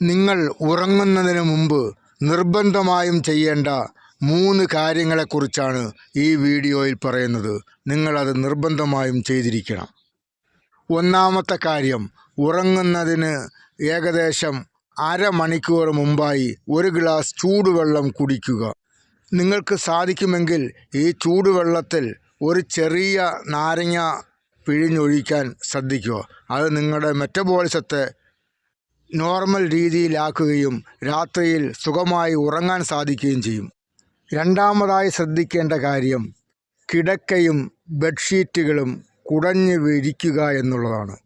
നിങ്ങൾ ഉറങ്ങുന്നതിന് മുമ്പ് നിർബന്ധമായും ചെയ്യേണ്ട മൂന്ന് കാര്യങ്ങളെക്കുറിച്ചാണ് ഈ വീഡിയോയിൽ പറയുന്നത്. നിങ്ങളത് നിർബന്ധമായും ചെയ്തിരിക്കണം. ഒന്നാമത്തെ കാര്യം ഉറങ്ങുന്നതിന് ഏകദേശം അരമണിക്കൂർ മുമ്പായി ഒരു ഗ്ലാസ് ചൂടുവെള്ളം കുടിക്കുക. നിങ്ങൾക്ക് സാധിക്കുമെങ്കിൽ ഈ ചൂടുവെള്ളത്തിൽ ഒരു ചെറിയ നാരങ്ങ പിഴിഞ്ഞൊഴിക്കാൻ ശ്രദ്ധിക്കുക. അത് നിങ്ങളുടെ മെറ്റബോളിസത്തെ നോർമൽ രീതിയിലാക്കുകയും രാത്രിയിൽ സുഖമായി ഉറങ്ങാൻ സാധിക്കുകയും ചെയ്യും. രണ്ടാമതായി ശ്രദ്ധിക്കേണ്ട കാര്യം കിടക്കയും ബെഡ്ഷീറ്റുകളും കുടഞ്ഞു വിരിക്കുക എന്നുള്ളതാണ്.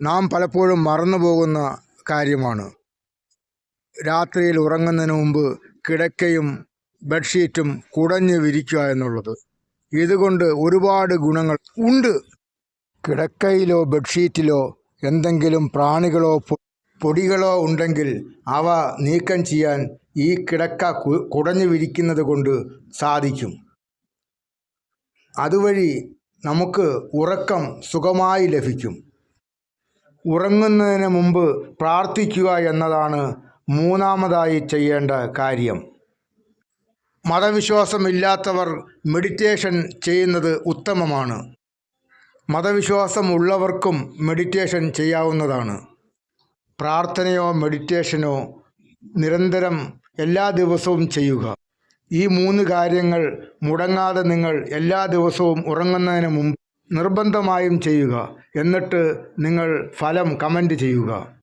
നാം പലപ്പോഴും മറന്നു പോകുന്ന കാര്യമാണ്. രാത്രിയിൽ ഉറങ്ങുന്നതിന് മുമ്പ് കിടക്കയും ബെഡ്ഷീറ്റും കുടഞ്ഞു വിരിക്കുക എന്നുള്ളത്. ഇതുകൊണ്ട് ഒരുപാട് ഗുണങ്ങൾ ഉണ്ട്. കിടക്കയിലോ ബെഡ്ഷീറ്റിലോ എന്തെങ്കിലും പ്രാണികളോ പൊടികളോ ഉണ്ടെങ്കിൽ അവ നീക്കം ചെയ്യാൻ ഈ കിടക്ക കുടഞ്ഞു വിരിക്കുന്നത് കൊണ്ട് സാധിക്കും. അതുവഴി നമുക്ക് ഉറക്കം സുഖമായി ലഭിക്കും. ഉറങ്ങുന്നതിന് മുമ്പ് പ്രാർത്ഥിക്കുക എന്നതാണ് മൂന്നാമതായി ചെയ്യേണ്ട കാര്യം. മതവിശ്വാസമില്ലാത്തവർ മെഡിറ്റേഷൻ ചെയ്യുന്നത് ഉത്തമമാണ്. മതവിശ്വാസം ഉള്ളവർക്കും മെഡിറ്റേഷൻ ചെയ്യാവുന്നതാണ്. പ്രാർത്ഥനയോ മെഡിറ്റേഷനോ നിരന്തരം എല്ലാ ദിവസവും ചെയ്യുക. ഈ മൂന്ന് കാര്യങ്ങൾ മുടങ്ങാതെ നിങ്ങൾ എല്ലാ ദിവസവും ഉറങ്ങുന്നതിന് മുമ്പ് നിർബന്ധമായും ചെയ്യുക. എന്നിട്ട് നിങ്ങൾ ഫലം കമന്റ് ചെയ്യുക.